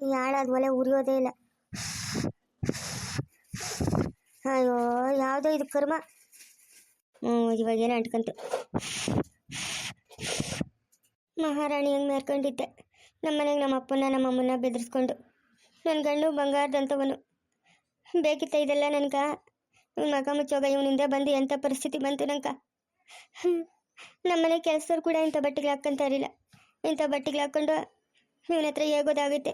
ಈ ಹಾಳಾದ ಒಲೆ ಉರಿಯೋದೇ ಇಲ್ಲ. ಅಯ್ಯೋ, ಯಾವುದೋ ಇದು ಕರ್ಮ. ಹ್ಞೂ ಇವಾಗ ಏನೇ ಅಂಟ್ಕಂತು. ಮಹಾರಾಣಿ ಹೆಂಗೆ ಮೇರ್ಕೊಂಡಿದ್ದೆ ನಮ್ಮ ಮನೆಗೆ ನಮ್ಮ ಅಪ್ಪನ ನಮ್ಮ ಅಮ್ಮನ ಬೆದರಿಸ್ಕೊಂಡು. ನನ್ನ ಗಂಡು ಬಂಗಾರದಂಥವನು ಬೇಕಿತ್ತ ಇದೆಲ್ಲ ನನ್ಗ? ಇವ್ನ ಮಗ ಮುಚ್ಚೋಗ ಇವನಿಂದ ಬಂದು ಎಂಥ ಪರಿಸ್ಥಿತಿ ಬಂತು ನಂಗ? ನಮ್ಮನೆ ಕೆಲಸದವ್ರು ಕೂಡ ಇಂಥ ಬಟ್ಟೆಗಳು ಹಾಕ್ಕೊಂತ ಇರಲಿಲ್ಲ. ಇಂಥ ಬಟ್ಟೆಗಳು ಹಾಕ್ಕೊಂಡು ಇವನ ಹತ್ರ ಹೇಗೋದಾಗುತ್ತೆ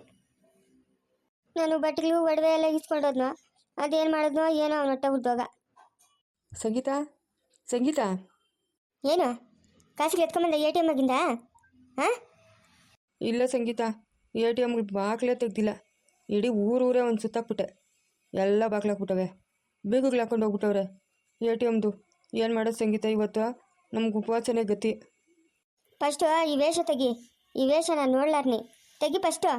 ನಾನು ಬಟ್ಟೆಗಳು ಒಡವೆ ಎಲ್ಲ ಇಸ್ಕೊಂಡೋದ್ನೋ ಅದೇನು ಮಾಡಿದ್ನೋ ಏನೋ ಅವನ ಹೊಟ್ಟೆ ಹುಟ್ಟುವಾಗ ಸಂಗೀತ? ಸಂಗೀತ? ಏನು? ಕಾಸಿಗೆ ಎತ್ಕೊಂಬಂದ ಎ ಟಿ ಎಂ ಆಗಿಂದ ಹಾಂ? ಇಲ್ಲ ಸಂಗೀತ ಎ ಟಿ ಎಮ್ಗೆ ಬಾಗ್ಲೇ ತೆಗ್ದಿಲ್ಲ. ಇಡೀ ಊರೂರೇ ಒಂದು ಸುತ್ತಾಕ್ಬಿಟ್ಟೆ. ಎಲ್ಲ ಬಾಗ್ಲಾಕ್ಬಿಟ್ಟವೆ ಬೀಗುಗಳು ಹಾಕೊಂಡು ಹೋಗ್ಬಿಟ್ಟವ್ರೆ. ಎ ಟಿ ಎಮ್ದು ಏನು ಮಾಡೋದು ಸಂಗೀತ ಇವತ್ತು? ನಮ್ಗೆ ಉಪವಾಸನೆ ಗತಿ. ಫಸ್ಟು ಈ ವೇಷ ತೆಗಿ. ಈ ವೇಷ ನಾನು ನೋಡ್ಲಾರ್ನಿ. ತೆಗಿ ಫಸ್ಟು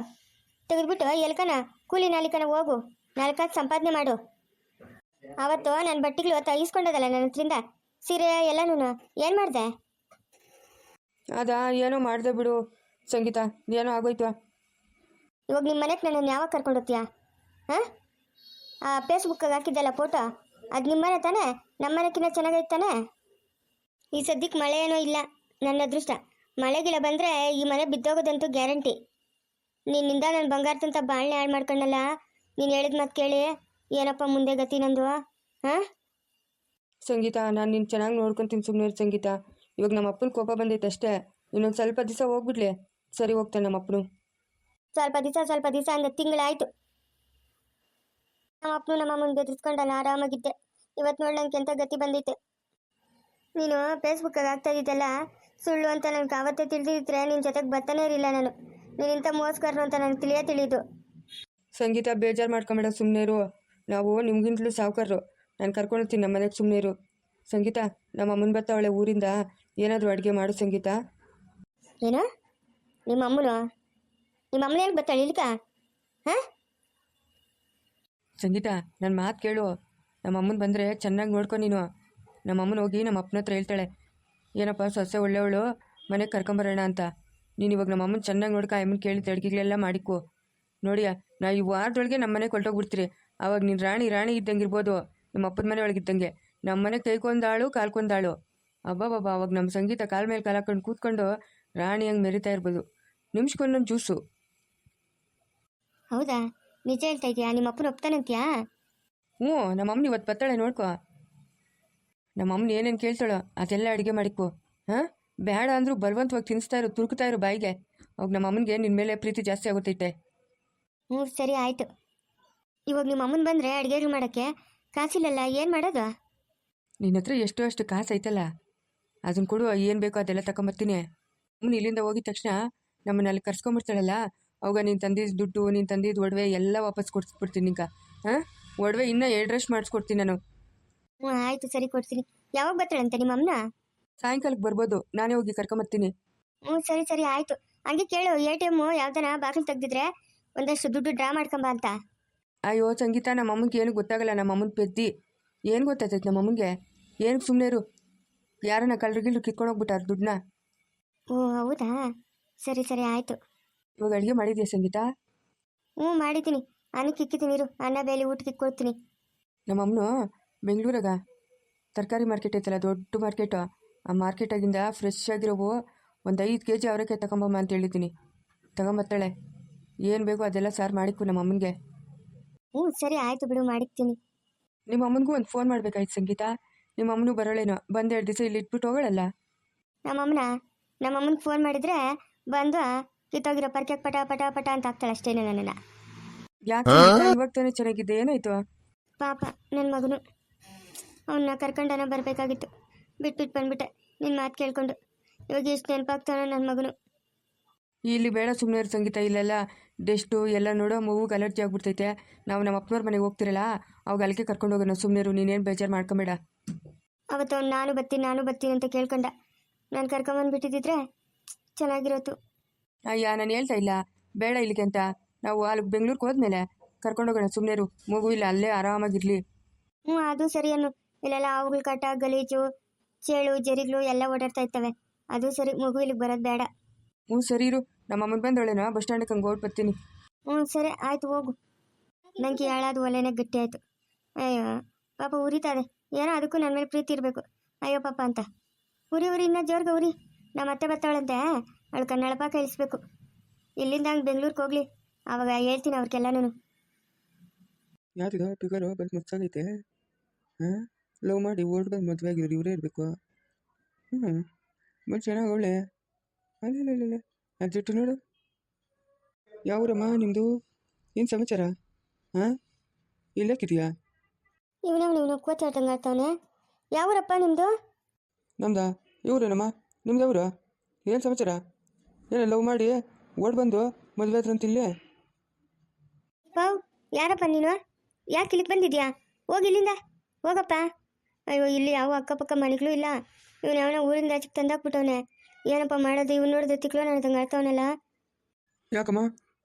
ತೆಗೆದ್ಬಿಟ್ಟು ಎಲ್ಕನ ಕೂಲಿ ನಾಲಿಕನ ಹೋಗು. ನಾಲ್ಕಾದ ಸಂಪಾದನೆ ಮಾಡು. ಅವತ್ತು ನನ್ನ ಬಟ್ಟೆಗಳು ತೆಗಿಸ್ಕೊಂಡದಲ್ಲ ನನ್ನ ಹತ್ರಿಂದ ಸೀರೆ ಎಲ್ಲನೂ ಏನು ಮಾಡಿದೆ? ಅದ ಏನೋ ಮಾಡಿದೆ ಬಿಡು ಸಂಗೀತ ಏನೋ ಆಗೋಯ್ತು. ಇವಾಗ ನಿಮ್ಮ ಮನೆಗೆ ನನ್ನನ್ನು ಯಾವಾಗ ಕರ್ಕೊಂಡು ಹೋಗ್ತೀಯಾ? ಹಾಂ? ಆ ಫೇಸ್ಬುಕ್ಕಾಗ ಹಾಕಿದ್ದಲ್ಲ ಫೋಟೋ ಅದು ನಿಮ್ಮ ಮನೆ ತಾನೇ? ನಮ್ಮ ಮನೆಕಿನ್ನ ಚೆನ್ನಾಗೈತೆ ತಾನೇ? ಈ ಸದ್ಯಕ್ಕೆ ಮಳೆ ಏನೋ ಇಲ್ಲ ನನ್ನ ಅದೃಷ್ಟ. ಮಳೆಗಿಳ ಬಂದರೆ ಈ ಮನೆ ಬಿದ್ದೋಗೋದಂತೂ ಗ್ಯಾರಂಟಿ. ನಿನ್ನಿಂದ ನನ್ನ ಬಂಗಾರದಂತ ಬಾಳ್ನೆ ಹಾಳು ಮಾಡ್ಕೊಂಡಲ್ಲ? ನೀನು ಹೇಳಿದ ಮಾತು ಕೇಳಿ ಏನಪ್ಪ ಮುಂದೆ ಗತಿ ನಂದು ಹಾಂ? ಸಂಗೀತ ನಾನು ನಿನ್ನ ಚೆನ್ನಾಗಿ ನೋಡ್ಕೊತೀನಿ ಸುಮ್ಮನೆ ಸಂಗೀತ. ಇವಾಗ ನಮ್ಮ ಅಪ್ಪನ ಕೋಪ ಬಂದೈತೆ ಅಷ್ಟೇ. ಇನ್ನೊಂದು ಸ್ವಲ್ಪ ದಿವಸ ಹೋಗ್ಬಿಡ್ಲಿ. ಸರಿ ಹೋಗ್ತಾನೆ ನಮ್ಮ ಅಪ್ಪನು. ಸ್ವಲ್ಪ ದಿವಸ ಸ್ವಲ್ಪ ದಿವಸ ಅಂದ್ರೆ ತಿಂಗಳಾಯ್ತು. ನಮ್ಮ ಅಪ್ಪನು ನಮ್ಮ ಅಮ್ಮನ ಬೆದರಿಸ್ಕೊಂಡಲ್ಲ ಆರಾಮಾಗಿದ್ದೆ. ಇವತ್ತು ನೋಡಿ ನಂಗೆ ಎಂಥ ಗತಿ ಬಂದೈತೆ. ನೀನು ಫೇಸ್ಬುಕ್ಕಾಗ ಆಗ್ತಾ ಇದ್ದಲ್ಲ ಸುಳ್ಳು ಅಂತ ನನಗೆ ಅವತ್ತೇ ತಿಳಿದಿದ್ರೆ ನಿನ್ನ ಜೊತೆಗೆ ಬರ್ತಾನೆ ಇರಲಿಲ್ಲ ನಾನು. ನೀನು ಇಂಥ ಮೋಸ್ಕರನು ಅಂತ ನನಗೆ ತಿಳಿಯೇ ತಿಳಿದು. ಸಂಗೀತ ಬೇಜಾರು ಮಾಡ್ಕೊಂಬೇಡ ಸುಮ್ಮನೆ ಇರು ನಾವು ನಿಮ್ಗಿಂತಲೂ ಸಾವುಕಾರರು. ನಾನು ಕರ್ಕೊಂಡಿರ್ತೀನಿ ನಮ್ಮ ಮನೆಗೆ ಸುಮ್ಮನೆ ಇರು ಸಂಗೀತ ನಮ್ಮ ಅಮ್ಮನ ಬರ್ತಾವಳೆ ಊರಿಂದ. ಏನಾದರೂ ಅಡುಗೆ ಮಾಡು ಸಂಗೀತ. ಏನ? ನಿಮ್ಮ ಅಮ್ಮನು? ನಿಮ್ಮ ಅಮ್ಮನ ಏನು ಬರ್ತಾಳೆ ಇಲ್ಕ? ಹಾಂ? ಸಂಗೀತ ನನ್ನ ಮಾತು ಕೇಳು. ನಮ್ಮ ಅಮ್ಮನ ಬಂದರೆ ಚೆನ್ನಾಗಿ ನೋಡ್ಕೊ ನೀನು. ನಮ್ಮ ಅಮ್ಮನ ಹೋಗಿ ನಮ್ಮ ಅಪ್ಪನ ಹತ್ರ ಹೇಳ್ತಾಳೆ. ಏನಪ್ಪ ಸೊಸೆ ಒಳ್ಳೆಯವಳು ಮನೆಗೆ ಕರ್ಕೊಂಬರೋಣ ಅಂತ. ನೀನು ಇವಾಗ ನಮ್ಮ ಅಮ್ಮನ ಚೆನ್ನಾಗಿ ನೋಡ್ಕ ಅಮ್ಮನ ಕೇಳಿದ ಅಡುಗೆಗಳೆಲ್ಲ ಮಾಡಿಕೊ. ನೋಡಿಯ? ನಾ ಈ ವಾರದೊಳಗೆ ನಮ್ಮ ಮನೆಗೆ ಕೊಲ್ಟೋಗ್ಬಿಡ್ತೀರಿ. ಅವಾಗ ನೀನು ರಾಣಿ ರಾಣಿ ಇದ್ದಂಗೆ ಇರ್ಬೋದು ನಿಮ್ಮ ಅಪ್ಪನ ಮನೆ ಒಳಗಿದ್ದಂಗೆ. ನಮ್ಮ ಮನೆ ಕೈಕೊಂದಾಳು ಕಾಲ್ಕೊಂದಾಳು. ಅಬ್ಬಬ್ಬಬ್ಬ ಅವಾಗ ನಮ್ಮ ಸಂಗೀತ ಕಾಲ ಮೇಲೆ ಕಾಲು ಹಾಕೊಂಡು ಕೂತ್ಕೊಂಡು ರಾಣಿ ಹಂಗೆ ಮೆರಿತಾ ಇರ್ಬೋದು. ನಿಮಿಷಕ್ಕೊಂದೊಂದು ಜ್ಯೂಸು. ಹೌದಾ? ನಿಜ ಹೇಳ್ತಾ ಇದೆಯಾ? ನಿಮ್ಮ ಅಪ್ಪನ ಒಪ್ತಾನಂತ್ಯಾ? ಹ್ಞೂ ನಮ್ಮ ಅಮ್ಮನ ಇವತ್ತು ಬತ್ತಾಳೆ ನೋಡ್ಕೊ. ನಮ್ಮ ಅಮ್ಮನ ಏನೇನು ಕೇಳ್ತಾಳೋ ಅದೆಲ್ಲ ಅಡುಗೆ ಮಾಡಿಕೊ. ಹಾಂ? ಬೇಡ ಅಂದರೂ ಬಲವಂತವಾಗಿ ತಿನ್ನಿಸ್ತಾ ಇರು ತುರುಕ್ತಾ ಇರು ಬಾಯಿಗೆ. ಅವಾಗ ನಮ್ಮ ಅಮ್ಮನಿಗೆ ನಿನ್ನ ಮೇಲೆ ಪ್ರೀತಿ ಜಾಸ್ತಿ ಆಗುತ್ತೈತೆ ಹ್ಞೂ ಸರಿ ಆಯಿತು. ಇವಾಗ ನಿಮ್ಮ ಅಮ್ಮನ ಬಂದರೆ ಅಡುಗೆಗಳು ಮಾಡೋಕ್ಕೆ ಕಾಸಿಲ್ಲಲ್ಲ ಏನು ಮಾಡೋದು? ನಿನ್ನ ಹತ್ರ ಎಷ್ಟೋ ಅಷ್ಟು ಕಾಸು ಐತಲ್ಲ ಅದನ್ನು ಕೊಡು ಏನು ಬೇಕೋ ಅದೆಲ್ಲ ತಗೊಂಬರ್ತೀನಿ ಅಮ್ಮನ ಇಲ್ಲಿಂದ ಹೋಗಿದ ತಕ್ಷಣ ನಮ್ಮನ್ನ ಅಲ್ಲಿ ಕರ್ಸ್ಕೊಂಬಿಡ್ತಾಳಲ್ಲ ಅವಾಗ ನೀನು ತಂದಿದ್ದು ದುಡ್ಡು ನೀನು ತಂದಿದ್ದು ಒಡವೆ ಎಲ್ಲ ವಾಪಸ್ ಕೊಡಿಸ್ಬಿಡ್ತೀನಿ ಈಗ. ಹಾಂ? ಒಡವೆ ಇನ್ನೂ ಎರಡರಷ್ಟು ಮಾಡಿಸ್ಕೊಡ್ತೀನಿ ನಾನು. ಹ್ಞೂ ಆಯಿತು ಸರಿ ಕೊಡ್ತೀನಿ. ಯಾವಾಗ ಬರ್ತಾಳಂತೆ ನಿಮ್ಮ ಅಮ್ಮನ? ಸಾಯಂಕಾಲಕ್ಕೆ ಬರ್ಬೋದು. ನಾನೇ ಹೋಗಿ ಕರ್ಕೊಂಬರ್ತೀನಿ. ಹ್ಞೂ ಸರಿ ಸರಿ ಆಯಿತು. ಹಂಗೆ ಕೇಳು ಎ ಟಿ ಎಮ್ಮು ಯಾವ್ದಾನ ಬಾಗಿಲು ತೆಗ್ದಿದ್ರೆ ಒಂದಷ್ಟು ದುಡ್ಡು ಡ್ರಾ ಮಾಡ್ಕೊಂಬ ಅಂತ. ಅಯ್ಯೋ ಸಂಗೀತ ನಮ್ಮ ಅಮ್ಮಂಗೆ ಏನು ಗೊತ್ತಾಗಲ್ಲ ನಮ್ಮ ಅಮ್ಮನ ಪೆದ್ದಿ. ಏನು ಗೊತ್ತಾಗ್ತೈತೆ ನಮ್ಮ ಅಮ್ಮಂಗೆ? ಏನು ಸುಮ್ಮನೆ ಇರು. ಯಾರನ್ನ ಕಳ್ರಿಗಿಲ್ರು ಕಿತ್ಕೊಂಡೋಗ್ಬಿಟ್ಟಾರ ದುಡ್ಡನ್ನ. ಓ ಹೌದಾ? ಸರಿ ಸರಿ ಆಯಿತು. ಇವಾಗ ಅಡುಗೆ ಮಾಡಿದ್ಯಾ ಸಂಗೀತ? ಹ್ಞೂ ಮಾಡಿದ್ದೀನಿ. ಅನ್ನ ಇಕ್ಕಿದ್ದೀನಿ ಇರು. ಅನ್ನ ಬೇಲಿ ಊಟಕ್ಕೆ ಇಕ್ಕೊಡ್ತೀನಿ ನಮ್ಮ ಅಮ್ಮನು ಬೆಂಗಳೂರಾಗ. ತರಕಾರಿ ಮಾರ್ಕೆಟ್ ಐತಲ್ಲ ದೊಡ್ಡ ಮಾರ್ಕೆಟು. ಆ ಮಾರ್ಕೆಟಾಗಿಂದ ಫ್ರೆಶ್ ಆಗಿರೋವು ಒಂದು ಐದು ಕೆ ಜಿ ಅವರೆಕಾಯಿ ತಗೊಂಬಮ್ಮ ಅಂತ ಹೇಳಿದ್ದೀನಿ. ತಗೊಂಬತ್ತಾಳೆ. ಏನು ಬೇಕೋ ಅದೆಲ್ಲ ಸಾರು ಮಾಡಿಕ್ಕು ನಮ್ಮ ಅಮ್ಮನಿಗೆ. ಹ್ಞೂ ಸರಿ ಆಯಿತು ಬಿಡು ಮಾಡಿಕ್ತೀನಿ. ನಿಮ್ಮ ಅಮ್ಮನಿಗೂ ಒಂದು ಫೋನ್ ಮಾಡಬೇಕಾಯ್ತು ಸಂಗೀತ. ನಿಮ್ಮ ಅಮ್ಮನೂ ಬರೋಳೇನೋ ಬಂದು ಎರಡು ದಿವಸ ಇಲ್ಲಿ ಇಟ್ಬಿಟ್ಟು ಹೋಗೋಳಲ್ಲ? ನಮ್ಮಮ್ಮನ ನಮ್ಮಮ್ಮನಿಗೆ ಫೋನ್ ಮಾಡಿದ್ರೆ ಬಂದು ಕಿತ್ತೋಗಿರೋ ಪರ್ಕೆ ಪಟ ಪಟ ಪಟ ಅಂತ ಆಗ್ತಾಳೆ ಅಷ್ಟೇನೆ ನನ್ನನ್ನು. ಯಾಕೆ ಇವಾಗ ತಾನೇ ಚೆನ್ನಾಗಿದೆ ಏನಾಯ್ತು? ಪಾಪ ನನ್ನ ಮಗನು. ಅವನ್ನ ಕರ್ಕೊಂಡನ ಬರಬೇಕಾಗಿತ್ತು. ಬಿಟ್ಬಿಟ್ಟು ಬಂದ್ಬಿಟ್ಟೆ. ನಿನ್ನ ಮಾತು ಕೇಳ್ಕೊಂಡು. ಇವಾಗ ಎಷ್ಟು ನೆನಪಾಗ್ತಾನೋ ನನ್ನ ಮಗನು. ಇಲ್ಲಿ ಬೇಡ ಸುಮ್ಮನೆ ಇರೋ ಸಂಗೀತ ಇಲ್ಲೆಲ್ಲ ಡೆಸ್ಟು ಎಲ್ಲ ನೋಡೋ ಮೂವಿಗೆ ಅಲರ್ಜಿ ಆಗ್ಬಿಡ್ತೈತೆ. ನಾವು ನಮ್ಮ ಅಪ್ಪನವ್ರ ಮನೆಗೆ ಹೋಗ್ತಿರಲ್ಲ ಅವಾಗ ಅಲ್ಲಿಗೆ ಕರ್ಕೊಂಡು ಹೋಗೋಣ. ಸುಮ್ಮನೆ ನೀನೇನು ಬೇಜಾರು ಮಾಡ್ಕೊಬೇಡ. ಅವತ್ತು ಅವ್ನು ನಾನು ಬರ್ತೀನಿ ನಾನು ಬರ್ತೀನಿ ಅಂತ ಕೇಳ್ಕೊಂಡ. ನಾನು ಕರ್ಕೊಂಬಂದ್ಬಿಟ್ಟಿದ್ದಿದ್ರೆ ಚೆನ್ನಾಗಿರೋತು. ಅಯ್ಯ ನಾನು ಹೇಳ್ತಾ ಇಲ್ಲ. ಬೇಡ ಇಲ್ಲಿಗೆ ಅಂತ. ನಾವು ಅಲ್ಲಿಗೆ ಬೆಂಗ್ಳೂರಿಗೆ ಹೋದ್ಮೇಲೆ ಕರ್ಕೊಂಡು ಹೋಗೋಣ. ಸುಮ್ಮನೆ ಮಗು ಇಲ್ಲ ಅಲ್ಲೇ ಆರಾಮಾಗಿರಲಿ ಹ್ಞೂ ಅದು ಸರಿ ಅನ್ನು. ಇಲ್ಲೆಲ್ಲ ಅವುಗಳ ಕಾಟ ಗಲೀಜು ಚೇಳು ಜರಿಗಳು ಎಲ್ಲ ಓಡಾಡ್ತಾ ಇರ್ತವೆ ಅದು ಸರಿ ಮಗು ಇಲ್ಲಿಗೆ ಬರೋದು ಬೇಡ ಹ್ಞೂ ಸರಿ ಇರು ನಮ್ಮ ಅಮ್ಮನ ಬಂದವಳೇನೋ ಬಸ್ ಸ್ಟ್ಯಾಂಡಿಗೆ ಹಂಗೆ ಓಡ್ ಬರ್ತೀನಿ ಹ್ಞೂ ಸರಿ ಆಯ್ತು ಹೋಗು ನನಗೆ ಹೇಳೋದು ಒಲೆನೇ ಗಟ್ಟಿ ಆಯಿತು ಅಯ್ಯೋ ಪಾಪ ಉರಿತದೆ ಏನೋ ಅದಕ್ಕೂ ನನ್ನ ಮೇಲೆ ಪ್ರೀತಿ ಇರಬೇಕು ಅಯ್ಯೋ ಪಾಪ ಅಂತ ಉರಿ ಉರಿ ಇನ್ನೂ ಜೋರ್ಗೆ ಉರಿ ನಮ್ಮ ಅತ್ತೆ ಬರ್ತಾಳಂತೆ ಅವಳು ಕನ್ನಡಪ ಕಳಿಸ್ಬೇಕು ಇಲ್ಲಿಂದ ಹಂಗೆ ಬೆಂಗ್ಳೂರಿಗೆ ಹೋಗ್ಲಿ ಆವಾಗ ಹೇಳ್ತೀನಿ ಅವ್ರಿಗೆಲ್ಲನೂ ಯಾವ್ದು ಪಿಗರು ಬಂದು ಮುಚ್ಚಾಗೈತೆ ಹಾಂ ಲವ್ ಮಾಡಿ ಓಡ್ ಬಂದು ಮದುವೆ ಆಗಿರೋರು ಇವರೇ ಇರಬೇಕು. ಹ್ಞೂ ಬಟ್ ಚೆನ್ನಾಗಿ ಅವಳೆ ಅಲ್ಲೇ ಅದು ಜುಟ್ಟು ನೋಡು. ಯಾವೂರಮ್ಮ ನಿಮ್ಮದು ಏನು ಸಮಾಚಾರ? ಹಾಂ ಇಲ್ಲಕ್ಕಿದೆಯಾ ಇವನವನು ಇವನು ಕೋಚಾಡ್ದಂಗೆ ಆಡ್ತಾವನೆ ಯಾವೂರಪ್ಪ ನಿಮ್ಮದು ನಮ್ದಾ? ಇವ್ರೇನಮ್ಮ? ನಿಮ್ದು ಅವರು ಏನು ಸಮಾಚಾರ? ಏನು ಲವ್ ಮಾಡಿ ಓಡ್ ಬಂದು ಮದುವೆ ಆದ್ರಂತ ಇಲ್ಲೇ? ಪಾವ್ ಯಾರಪ್ಪ ನೀನು? ಯಾಕೆ ಇಲ್ಲಿಗೆ ಬಂದಿದ್ಯಾ? ಹೋಗಿ ಇಲ್ಲಿಂದ. ಹೋಗಪ್ಪ. ಅಯ್ಯೋ ಇಲ್ಲಿ ಯಾವ ಅಕ್ಕಪಕ್ಕ ಮನೆಗಳು ಇಲ್ಲ. ಇವನು ಯಾವನೋ ಊರಿಂದ ಆಚೆಗೆ ತಂದಾಕ್ಬಿಟ್ಟವನೆ. ಏನಪ್ಪ ಮಾಡೋದು? ಇವ್ನು ನೋಡಿದ್ರೆ ತಿಕ್ಲೋ ನೋಡ್ದಂಗೆ ಅಳ್ತವನಲ್ಲ ಯಾಕಮ್ಮ?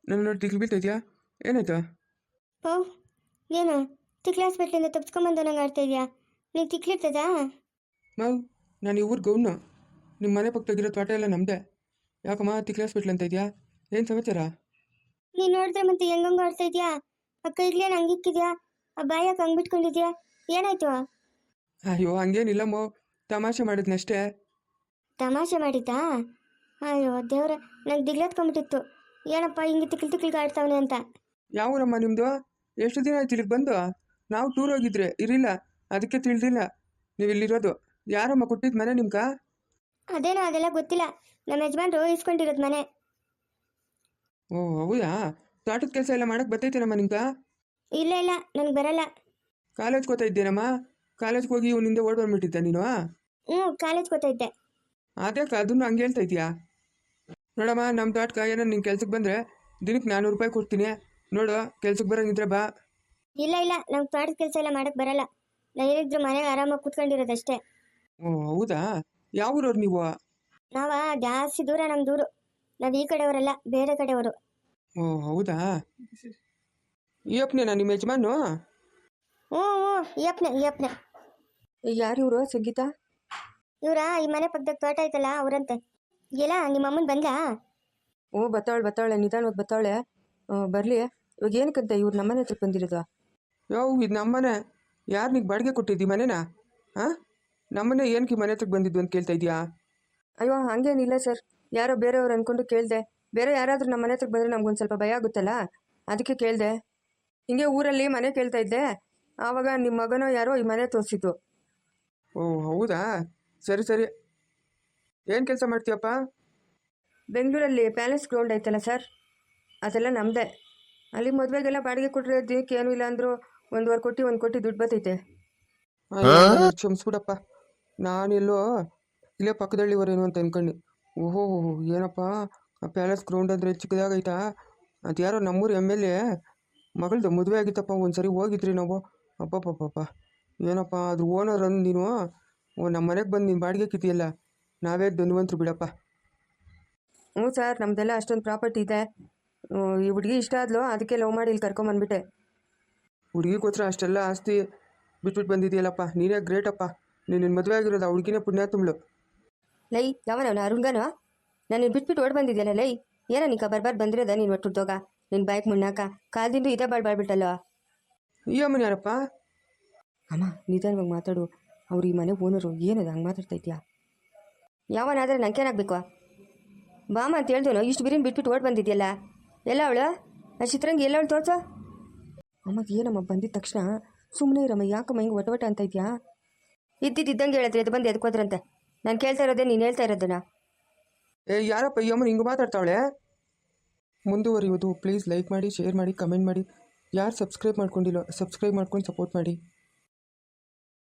ನನ್ನ ನೋಡಿ ತಿಕ್ಲು ಬೀಳ್ತಾ ಏನಾಯ್ತಾ? ಓ ಏನು? ತಿಕ್ಲ ಹಾಸ್ಪಿಟ್ಲಿಂದ ತಪ್ಸ್ಕೊಂಬಂದು ನಂಗೆ ಆಡ್ತಾ ಇದೆಯಾ? ನೀನು ತಿಕ್ಲಿರ್ತದಾ ಮಾವು ನಾನು ಈ ಊರು ಗೌನ ನಿಮ್ಮ ಮನೆ ಪಕ್ಕದಾಗಿರೋ ತೋಟ ಎಲ್ಲ ನಮ್ಮದೇ ಯಾಕಮ್ಮ ತಿಕ್ಲೆ ಹಾಸ್ಪಿಟ್ಲ್ ಅಂತ ಇದೆಯಾ? ಏನು ಸಮಾಚಾರ? ನೀನು ನೋಡಿದ್ರೆ ಮತ್ತೆ ಹೆಂಗಂಗ ಆಡ್ತಾ ಇದೆಯಾ? ಅಕ್ಕ ಇಡ್ಲೇನು ಹಂಗಿಕ್ಕಿದ್ಯಾ ಆ ಬಾಯಕ್ಕೆ ಹಂಗೆ ಬಿಟ್ಕೊಂಡಿದ್ಯಾ? ಏನಾಯ್ತು? ಅಯ್ಯೋ ಹಂಗೇನಿಲ್ಲಮ್ಮ ತಮಾಷೆ ಮಾಡಿದ್ನಷ್ಟೇ. ತಮಾಷೆ ಮಾಡಿದ್ದಾ? ಅಯ್ಯೋ ದೇವ್ರ ನಂಗೆ ದಿಗ್ಲತ್ಕೊಂಬಿಟ್ಟಿತ್ತು. ಏನಪ್ಪ ಹಿಂಗೆ ತಿಕ್ಲ್ ತಿಕ್ಲಿಗೆ ಆಡ್ತಾವನೆ ಅಂತ. ಯಾವ ಊರಮ್ಮ ನಿಮ್ಮದು ಎಷ್ಟು ದಿನ ಆಯ್ತು ಇಲ್ಲಿಗೆ ಬಂದು? ನಾವು ಟೂರ್ ಹೋಗಿದ್ರೆ ಇರಿಲ್ಲ. ಅದಕ್ಕೆ ತಿಳಿದಿಲ್ಲ. ನೀವು ಇಲ್ಲಿರೋದು. ಯಾರಮ್ಮ ಕೊಟ್ಟಿದ್ದು ಮನೆ ನಿಮ್ಗೆ? ಅದೇನೋ ಅದೆಲ್ಲ ಗೊತ್ತಿಲ್ಲ. ನಮ್ಮ ಯಜಮಾನ್ರು ಇಸ್ಕೊಂಡಿರೋದು ಮನೆ. ಓ ಹೌದಾ? ತೋಟದ ಕೆಲಸ ಎಲ್ಲ ಮಾಡಕ್ಕೆ ಬರ್ತೈತೇನಮ್ಮ ನಿಮ್ಗೆ? ಇಲ್ಲ ಇಲ್ಲ ನನಗೆ ಬರಲ್ಲ. ಕಾಲೇಜ್ ಹೋಗ್ತಾ ಇದ್ದೇನಮ್ಮ? ಕಾಲೇಜ್ಗೆ ಹೋಗಿ ಇವನಿಂದ ಓಡ್ ಬಂದ್ಬಿಟ್ಟಿದ್ದೆ ನೀನು? ಹ್ಞೂ ಕಾಲೇಜ್ ಗೊತ್ತೈತೆ. ಅದೇ ಅದನ್ನು ಹಂಗೆ ಹೇಳ್ತಾ ಇದೀಯಾ ನೋಡಮ್ಮ ನಮ್ಮ ತೋಟಕ್ಕೆ ಏನೋ ನಿನ್ನ ಕೆಲ್ಸಕ್ಕೆ ಬಂದರೆ ದಿನಕ್ಕೆ ನಾನ್ನೂರು ರೂಪಾಯಿ ಕೊಡ್ತೀನಿ. ನೋಡು ಕೆಲ್ಸಕ್ಕೆ ಬರೋಂಗಿದ್ರೆ ಬಾ. ಇಲ್ಲ ಇಲ್ಲ ನಂಗೆ ತೋಟದ ಕೆಲಸ ಎಲ್ಲ ಮಾಡಕ್ ಬರಲ್ಲ. ನಾನು ಏನಿದ್ರು ಮನೆಗೆ ಆರಾಮಾಗಿ ಕೂತ್ಕೊಂಡಿರೋದಷ್ಟೇ. ಓ ಹೌದಾ? ಯಾವ ಊರವ್ರು ನೀವು? ನಾವ ಜಾಸ್ತಿ ದೂರ ನಮ್ಮ ದೂರು. ನಾವು ಈ ಕಡೆಯವರಲ್ಲ ಬೇರೆ ಕಡೆಯವರು. ಓ ಹೌದಾ? ಈಯಪ್ಪನೇನಾ ನಿಮ್ಮ ಯಜಮಾನು ಹ್ಞೂ ಹ್ಞೂ ಯಪ್ನೆ ಯಪ್ನೆ ಯಾರು ಇವರು? ಸಂಗೀತ? ಇವ್ರ ಈ ಮನೆ ಪಕ್ಕದಾಗ ತೋಟ ಐತಲ್ಲ ಅವರಂತೆ. ಎಲ್ಲ ನಿಮ್ಮ ಅಮ್ಮನ ಬಂದ್ಲಾ? ಓ ಬತ್ತಾವಳೆ ಬತ್ತಾಳೆ ನಿಧಾನವಾಗಿ ಬತ್ತಾವಳೆ ಬರ್ಲಿ. ಇವಾಗ ಏನಕ್ಕಂತ ಇವ್ರು ನಮ್ಮನೆ ಹತ್ರ ಬಂದಿರೋದು? ಯಾವ ಇದು ನಮ್ಮನೆ. ಯಾರು ನೀವು ಬಾಡಿಗೆ ಕೊಟ್ಟಿದ್ದಿ ಮನೆನಾ? ಹಾಂ ನಮ್ಮನೆ ಏನಕ್ಕೆ ಈ ಮನೆ ಹತ್ರಕ್ಕೆ ಬಂದಿದ್ದು ಅಂತ ಕೇಳ್ತಾ ಇದೀಯಾ? ಅಯ್ಯೋ ಹಂಗೇನಿಲ್ಲ ಸರ್. ಯಾರೋ ಬೇರೆಯವ್ರು ಅನ್ಕೊಂಡು ಕೇಳಿದೆ. ಬೇರೆ ಯಾರಾದರೂ ನಮ್ಮ ಮನೆ ಹತ್ರಕ್ಕೆ ಬಂದರೆ ನಮ್ಗೊಂದು ಸ್ವಲ್ಪ ಭಯ ಆಗುತ್ತಲ್ಲ? ಅದಕ್ಕೆ ಕೇಳಿದೆ. ಹಿಂಗೆ ಊರಲ್ಲಿ ಮನೆ ಕೇಳ್ತಾ ಇದ್ದೆ. ಆವಾಗ ನಿಮ್ಮ ಮಗನೋ ಯಾರೋ ಈ ಮನೆ ತೋರಿಸಿದ್ದು. ಓ ಹೌದಾ? ಸರಿ ಸರಿ. ಏನು ಕೆಲಸ ಮಾಡ್ತೀಯಪ್ಪ? ಬೆಂಗಳೂರಲ್ಲಿ ಪ್ಯಾಲೇಸ್ ಗ್ರೌಂಡ್ ಐತಲ್ಲ ಸರ್. ಅದೆಲ್ಲ ನಮ್ಮದೇ ಅಲ್ಲಿ ಮದುವೆಗೆಲ್ಲ ಬಾಡಿಗೆ ಕೊಟ್ಟರೆ ದಿನಕ್ಕೆ ಏನೂ ಇಲ್ಲ ಅಂದರೂ ಒಂದುವರೆ ಕೋಟಿ ಒಂದು ಕೋಟಿ ದುಡ್ಡು ಬರ್ತೈತೆ. ಕ್ಷಮಿಸ್ಬಿಡಪ್ಪ. ನಾನೆಲ್ಲೋ ಇಲ್ಲೇ ಪಕ್ಕದಳ್ಳಿವರೇನು ಅಂತ ಅನ್ಕೊಂಡು. ಓಹೋ ಏನಪ್ಪ? ಆ ಪ್ಯಾಲೇಸ್ ಗ್ರೌಂಡ್ ಅಂದರೆ ಚಿಕ್ಕದಾಗೈತಾ? ಅದು ಯಾರೋ ನಮ್ಮೂರು ಎಂ ಎಲ್ ಎ. ಮಗಳದು ಮದುವೆ ಆಗಿತ್ತಪ್ಪ ಒಂದು ಸರಿ ಹೋಗಿದ್ರಿ ನಾವು. ಅಪ್ಪಪ್ಪಪ್ಪ ಏನಪ್ಪ ಅದ್ರ ಓನರ್ ಅಂದು ನೀನು? ಓ ನಮ್ಮ ಮನೆಗೆ ಬಂದು ನೀನು ಬಾಡಿಗೆ ಕಿತಿಯಲ್ಲ. ನಾವೇ ಧನ್ವಂತರು ಬಿಡಪ್ಪ. ಹ್ಞೂ ಸರ್ ನಮ್ಮದೆಲ್ಲ ಅಷ್ಟೊಂದು ಪ್ರಾಪರ್ಟಿ ಇದೆ. ಈ ಹುಡುಗಿ ಇಷ್ಟ ಆದ್ಲು ಅದಕ್ಕೆ ಲವ್ ಮಾಡಿ ಇಲ್ಲಿ ಕರ್ಕೊಂಬಂದ್ಬಿಟ್ಟೆ ಹುಡುಗಿಗೋಸ್ಕರ ಅಷ್ಟೆಲ್ಲ ಆಸ್ತಿ ಬಿಟ್ಬಿಟ್ಟು ಬಂದಿದೆಯಲ್ಲಪ್ಪ. ನೀನೇ ಗ್ರೇಟಪ್ಪ. ನೀನು ನಿನ್ನ ಮದುವೆ ಆಗಿರೋದು ಆ ಹುಡುಗಿನೇ ಪುಣ್ಯ ತುಂಬಳು. ಲೈ ಯಾವನವನ? ಅರುಣ್ಗನೋ? ನಾನು ಬಿಟ್ಬಿಟ್ಟು ಓಡ್ ಬಂದಿದ್ಯಲ್ಲ ಲೈ. ಏನೋ ನೀಕ ಬರ್ಬಾರ್ದು ಬಂದಿರೋದ ನೀನು ಒಟ್ಟುದ್ದೋಗ ನಿನ್ನ ಬೈಕ್ ಮುನ್ನಾಕ ಕಾಲ್ದಿಂದ ಇದೇ ಬಾಳ್ ಬಾಳ್ಬಿಟ್ಟಲ್ವ? ಈ ಅಮ್ಮನ ಯಾರಪ್ಪ? ಅಮ್ಮ, ನಿಧಾನವಾಗಿ ಮಾತಾಡು. ಅವ್ರು ಈ ಮನೆ ಓನರು ಏನದು, ಹಂಗೆ ಮಾತಾಡ್ತಾ ಇದೆಯಾ ಯಾವನಾದರೆ ನಂಗೇನಾಗಬೇಕು ಬಾಮ ಅಂತ ಹೇಳ್ದನು ಇಷ್ಟು ಬಿರಿನ ಬಿಟ್ಬಿಟ್ಟು ಓಡ್ ಬಂದಿದ್ಯಲ್ಲ? ಎಲ್ಲ ಅವಳು? ಆ ಚಿತ್ರಂಗಿ ಎಲ್ಲ ಅವಳು ತೋರ್ಸೋ. ಅಮ್ಮಗೆ ಏನಮ್ಮ, ಬಂದಿದ ತಕ್ಷಣ? ಸುಮ್ಮನೆ ಇರಮ್ಮ, ಯಾಕಮ್ಮ ಹಿಂಗೆ ಒಟ ಒಟ ಅಂತ ಇದೆಯಾ ಇದ್ದಿದ್ದಂಗೆ ಹೇಳಿದ್ರೆ ಅದು ಬಂದು ಎದ್ಕೋದ್ರಂತೆ ನಾನು ಕೇಳ್ತಾ ಇರೋದೇ, ನೀನು ಹೇಳ್ತಾ ಇರೋದನ್ನ. ಏ, ಯಾರಪ್ಪ ಈ ಅಮ್ಮನ ಹಿಂಗೆ ಮಾತಾಡ್ತಾವಳೆ? ಮುಂದುವರಿಯೋದು ಪ್ಲೀಸ್ ಲೈಕ್ ಮಾಡಿ, ಶೇರ್ ಮಾಡಿ, ಕಮೆಂಟ್ ಮಾಡಿ. ಯಾರು ಸಬ್ಸ್ಕ್ರೈಬ್ ಮಾಡ್ಕೊಂಡಿಲ್ಲೋ, ಸಬ್ಸ್ಕ್ರೈಬ್ ಮಾಡ್ಕೊಂಡು ಸಪೋರ್ಟ್ ಮಾಡಿ.